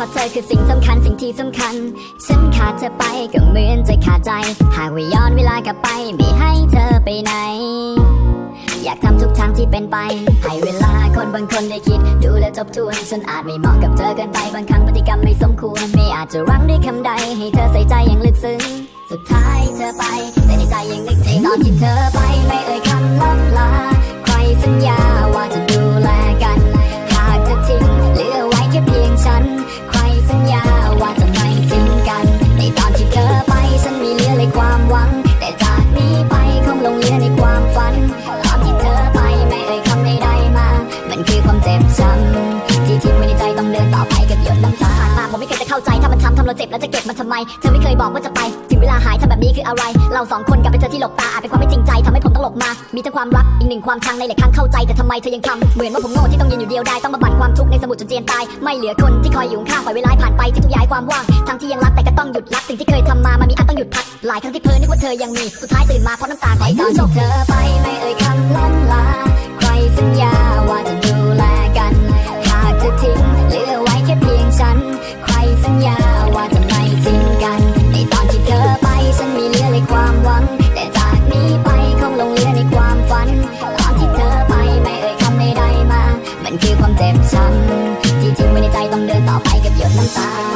พราะเธอคือสิ่งสำคัญสิ่งที่สำคัญ ฉันขาดเธอไปก็เหมือนใจขาดใจ หากว่าย้อนเวลากลับไป ไม่ให้เธอไปไหนางที่เป็นไป ให้เวลาคนบางคนได้คิด ดูแลทบทวน ฉันอาจไม่เหมาะกับเธอเกินไปบางครั้งพฤติกรรมไม่สมควร ไม่อาจจะรั้งด้วยคำใด ให้เธอใส่ใจอย่างลึกซึ้ง สุดท้ายเธอไป แต่ในใจยังนึกถึงตอนที่เธอไปไม่เอ่ยคำลับลา ต่อไปกับหยดน้ำตาผ่านมาผมไม่เคยจะเข้าใจถ้ามันช้ำทำเราเจ็บแล้วจะเก็บมันทำไมเธอไม่เคยบอกว่าจะไป ถึงเวลาหายทำแบบนี้คืออะไร เราสองคนกลับไปเจอที่หลบตาอาจเป็นความไม่จริงใจทำให้ผมต้องหลบมา มีทั้งความรักอีกหนึ่งความชังในหลายครั้งเข้าใจแต่ทำไมเธอยังทำเหมือนว่าผมโง่ที่ต้องยืนอยู่เดียวดายต้องมาบั่นความทุกข์ในสมุดจนเจียนตายไม่เหลือคนที่คอยอยู่ข้างปล่อยเวลาผ่านไปที่ทุกย้ายความว่างทั้งที่ยังรักแต่ก็ต้องหยุดรักสิ่งที่เคยทำมามันมีอันต้องหยุดพักหลายครั้งที่เพ้อนึกว่าเธอยังมีสุดท้ายตื่นมาเพราะน้ำตาไหลตอนที่เธอไปไม่เอ่ยคำล่ำลา Bye.